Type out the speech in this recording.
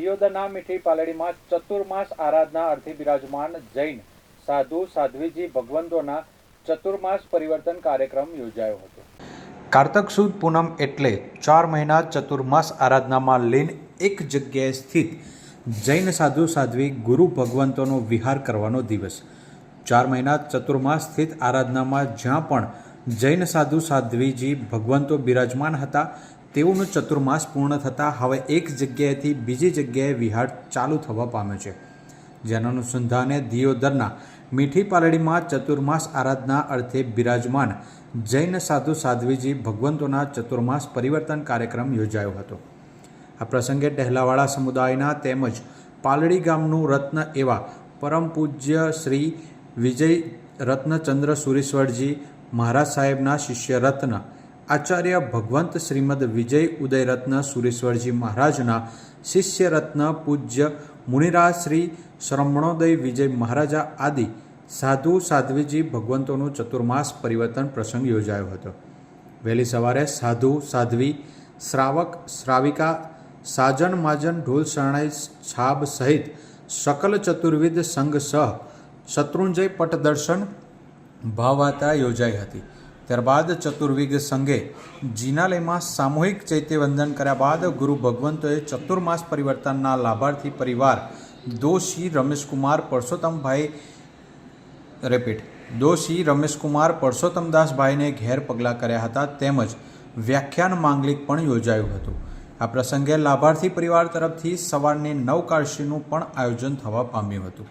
દિયોદરના મીઠી પાલડીમાં ચતુર્માસ આરાધના અર્થે બિરાજમાન જૈન સાધુ, સાધ્વીજી, ભગવંતોના ચતુર્માસ પરિવર્તન કાર્યક્રમ યોજાયો હતો. કારતક સુદ પૂનમ એટલે ચાર મહિના ચતુર્માસ આરાધનામાં લઈને એક જગ્યાએ સ્થિત જૈન સાધુ, સાધ્વી, ગુરુ, ભગવંતોનો વિહાર કરવાનો દિવસ. ચાર મહિના ચતુર્માસ સ્થિત આરાધનામાં જ્યાં પણ જૈન સાધુ, સાધ્વીજી, ભગવંતો બિરાજમાન હતા તેઓનો ચતુર્માસ પૂર્ણ થતાં હવે એક જગ્યાએથી બીજી જગ્યાએ વિહાર ચાલુ થવા પામ્યો છે. જેના અનુસંધાને દિયોદરના મીઠી પાલડીમાં ચતુર્માસ આરાધના અર્થે બિરાજમાન જૈન સાધુ સાધ્વીજી ભગવંતોના ચતુર્માસ પરિવર્તન કાર્યક્રમ યોજાયો હતો. આ પ્રસંગે ડહેલાવાળા સમુદાયના તેમજ પાલડી ગામનું રત્ન એવા પરમ પૂજ્ય શ્રી વિજય રત્નચંદ્ર સુરેશ્વરજી મહારાજ સાહેબના શિષ્ય રત્ન આચાર્ય ભગવંત શ્રીમદ વિજય ઉદયરત્ન સુરેશ્વરજી મહારાજના શિષ્ય રત્ન પૂજ્ય મુનિરાજ શ્રી શ્રમણોદય વિજય મહારાજા આદિ સાધુ સાધ્વીજી ભગવંતોનું ચતુર્માસ પરિવર્તન પ્રસંગ યોજાયો હતો. વહેલી સવારે સાધુ, સાધ્વી, શ્રાવક, શ્રાવિકા, સાજન, માજન, ઢોલ શરણાઈ, છાબ સહિત સકલ ચતુર્વિદ સંઘ સહ શત્રુંજય પટદર્શન ભાવવાતા યોજાઈ હતી. ત્યારબાદ ચતુર્વિગ સંઘે જીનાલયમાં સામૂહિક ચૈત્યવંદન કર્યા બાદ ગુરુ ભગવંતોએ ચતુર્માસ પરિવર્તનના લાભાર્થી પરિવાર દોષી રમેશકુમાર પરસોત્તમભાઈ રેપીટ. દોષી રમેશકુમાર પરસોત્તમદાસભાઈને ઘેર પગલાં કર્યા હતા તેમજ વ્યાખ્યાન માંગલિક પણ યોજાયું હતું. આ પ્રસંગે લાભાર્થી પરિવાર તરફથી સવારની નવકારશીનું પણ આયોજન થવા પામ્યું હતું.